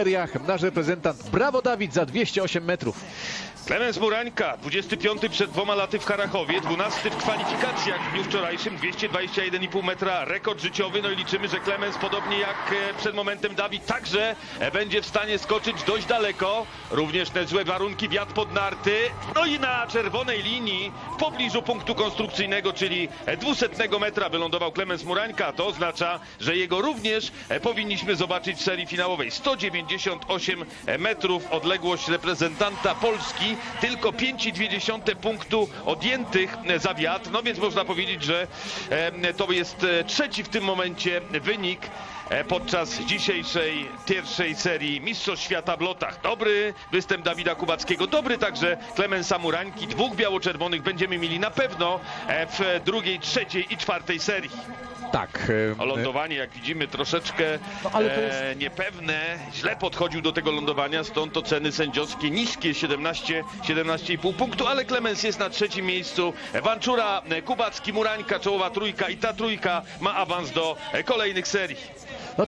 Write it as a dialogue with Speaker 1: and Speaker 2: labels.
Speaker 1: seriach nasz reprezentant. Brawo Dawid za 208 metrów.
Speaker 2: Klemens Murańka, 25 przed dwoma laty w Karachowie, 12 w kwalifikacjach w dniu wczorajszym, 221,5 metra, rekord życiowy. No i liczymy, że Klemens, podobnie jak e, przed momentem Dawid, także e, będzie w stanie skoczyć dość daleko. Również te złe warunki, wiatr pod narty. No i na czerwonej linii, w pobliżu punktu konstrukcyjnego, czyli e, 200 metra wylądował Klemens Murańka. To oznacza, że jego również e, powinniśmy zobaczyć w serii finałowej. 198 metrów odległość reprezentanta Polski, tylko 5,2 punktu odjętych za wiatr. No więc można powiedzieć, że to jest e, trzeci w tym momencie wynik podczas dzisiejszej pierwszej serii Mistrzostw Świata w lotach. Dobry występ Dawida Kubackiego, dobry także Klemensa Murańki. Dwóch biało-czerwonych będziemy mieli na pewno e, w drugiej, trzeciej i czwartej serii.
Speaker 1: Tak.
Speaker 2: O lądowanie, jak widzimy, troszeczkę
Speaker 1: No, ale to
Speaker 2: e, niepewne. Źle podchodził do tego lądowania, stąd oceny sędziowskie niskie, 17, 17,5 punktu, ale Klemens jest na trzecim miejscu. Wanczura, e, Kubacki, Murańka, czołowa trójka i ta trójka ma awans do e, kolejnych serii.